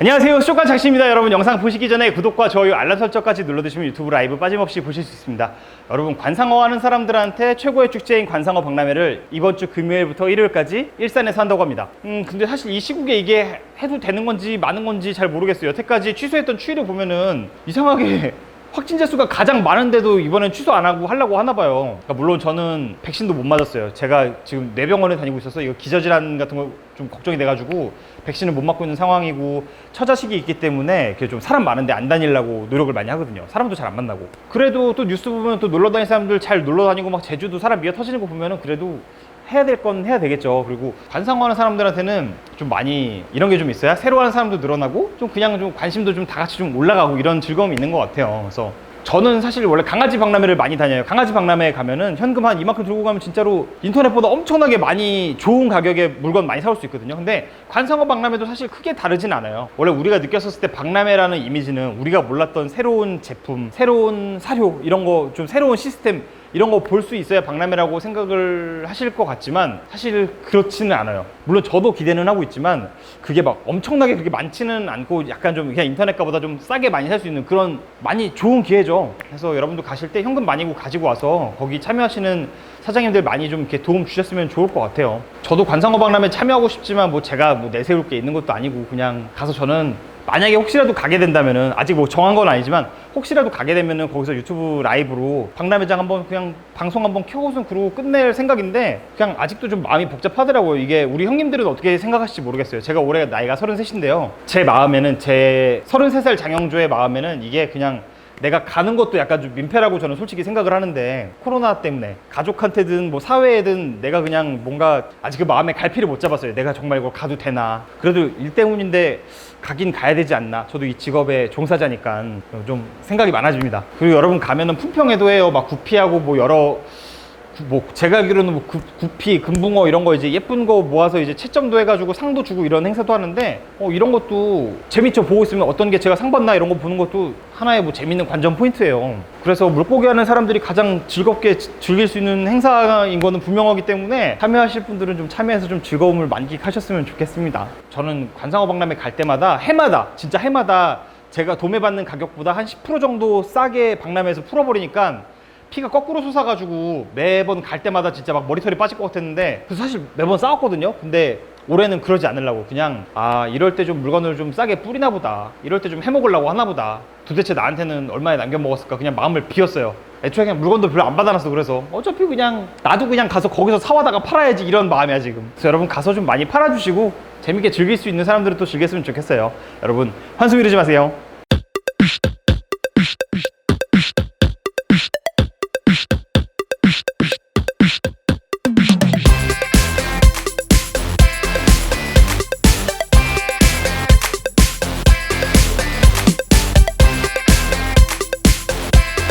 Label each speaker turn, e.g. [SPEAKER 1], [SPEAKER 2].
[SPEAKER 1] 안녕하세요. 쇼카 장씨입니다. 여러분 영상 보시기 전에 구독과 좋아요 알람 설정까지 눌러주시면 유튜브 라이브 빠짐없이 보실 수 있습니다. 여러분 관상어 하는 사람들한테 최고의 축제인 관상어 박람회를 이번 주 금요일부터 일요일까지 일산에서 한다고 합니다. 음 근데 사실 이 시국에 이게 해도 되는 건지 많은 건지 잘 모르겠어요. 여태까지 취소했던 추이를 보면은 이상하게 확진자 수가 가장 많은데도 이번엔 취소 안 하고 하려고 하나 봐요. 그러니까 물론 저는 백신도 못 맞았어요. 제가 지금 뇌병원에 다니고 있어서 이거 기저질환 같은 거 좀 걱정이 돼가지고 백신을 못 맞고 있는 상황이고 처자식이 있기 때문에 좀 사람 많은데 안 다니려고 노력을 많이 하거든요. 사람도 잘 안 만나고. 그래도 또 뉴스 보면 또 놀러 다니는 사람들 잘 놀러 다니고 막 제주도 사람 미어 터지는 거 보면은 그래도 해야 될 건 해야 되겠죠. 그리고 관상어하는 사람들한테는 좀 많이 이런 게 좀 있어야 새로 하는 사람도 늘어나고 좀 그냥 좀 관심도 좀 다 같이 좀 올라가고 이런 즐거움이 있는 것 같아요. 그래서 저는 사실 원래 강아지 박람회를 많이 다녀요. 강아지 박람회에 가면은 현금 한 이만큼 들고 가면 진짜로 인터넷보다 엄청나게 많이 좋은 가격에 물건 많이 사올 수 있거든요. 근데 관상어 박람회도 사실 크게 다르진 않아요. 원래 우리가 느꼈었을 때 박람회라는 이미지는 우리가 몰랐던 새로운 제품, 새로운 사료 이런 거 좀 새로운 시스템 이런 거 볼 수 있어야 박람회라고 생각을 하실 것 같지만 사실 그렇지는 않아요. 물론 저도 기대는 하고 있지만 그게 막 엄청나게 그렇게 많지는 않고 약간 좀 그냥 인터넷가보다 좀 싸게 많이 살 수 있는 그런 많이 좋은 기회죠. 그래서 여러분도 가실 때 현금 많이 가지고 와서 거기 참여하시는 사장님들 많이 좀 이렇게 도움 주셨으면 좋을 것 같아요. 저도 관상어 박람회 참여하고 싶지만 뭐 제가 뭐 내세울 게 있는 것도 아니고 그냥 가서 저는 만약에 혹시라도 가게 된다면은 아직 뭐 정한 건 아니지만 혹시라도 가게 되면은 거기서 유튜브 라이브로 박람회장 한번 그냥 방송 한번 켜고선 그러고 끝낼 생각인데 그냥 아직도 좀 마음이 복잡하더라고요. 이게 우리 형님들은 어떻게 생각하실지 모르겠어요. 제가 올해 나이가 33인데요. 제 마음에는 제 33살 장영조의 마음에는 이게 그냥 내가 가는 것도 약간 좀 민폐라고 저는 솔직히 생각을 하는데 코로나 때문에 가족한테든 뭐 사회에든 내가 그냥 뭔가 아직 그 마음에 갈피를 못 잡았어요. 내가 정말 이걸 가도 되나. 그래도 일 때문인데 가긴 가야 되지 않나. 저도 이 직업의 종사자니까 좀 생각이 많아집니다. 그리고 여러분 가면은 품평회도 해요. 막 구피하고 뭐 여러 구- 뭐 제가 알기로는 뭐 구, 구피, 금붕어 이런 거 이제 예쁜 거 모아서 이제 채점도 해가지고 상도 주고 이런 행사도 하는데 어, 이런 것도 재밌죠 보고 있으면 어떤 게 제가 상 받나 이런 거 보는 것도 하나의 뭐 재밌는 관전 포인트예요. 그래서 물고기 하는 사람들이 가장 즐겁게 지- 즐길 수 있는 행사인 거는 분명하기 때문에 참여하실 분들은 좀 참여해서 좀 즐거움을 만끽하셨으면 좋겠습니다. 저는 관상어 박람회 갈 때마다 해마다 진짜 해마다 제가 도매받는 가격보다 한 10% 정도 싸게 박람회에서 풀어버리니까 피가 거꾸로 솟아가지고 매번 갈 때마다 진짜 막 머리털이 빠질 것 같았는데 그래서 사실 매번 싸웠거든요. 근데 올해는 그러지 않으려고 그냥 아 이럴 때 좀 물건을 좀 싸게 뿌리나 보다. 이럴 때 좀 해먹으려고 하나 보다. 도대체 나한테는 얼마에 남겨 먹었을까? 그냥 마음을 비웠어요. 애초에 그냥 물건도 별로 안 받아놨어 그래서. 어차피 그냥 나도 그냥 가서 거기서 사와다가 팔아야지 이런 마음이야 지금. 그래서 여러분 가서 좀 많이 팔아주시고 재밌게 즐길 수 있는 사람들은 또 즐겼으면 좋겠어요. 여러분 환승 이러지 마세요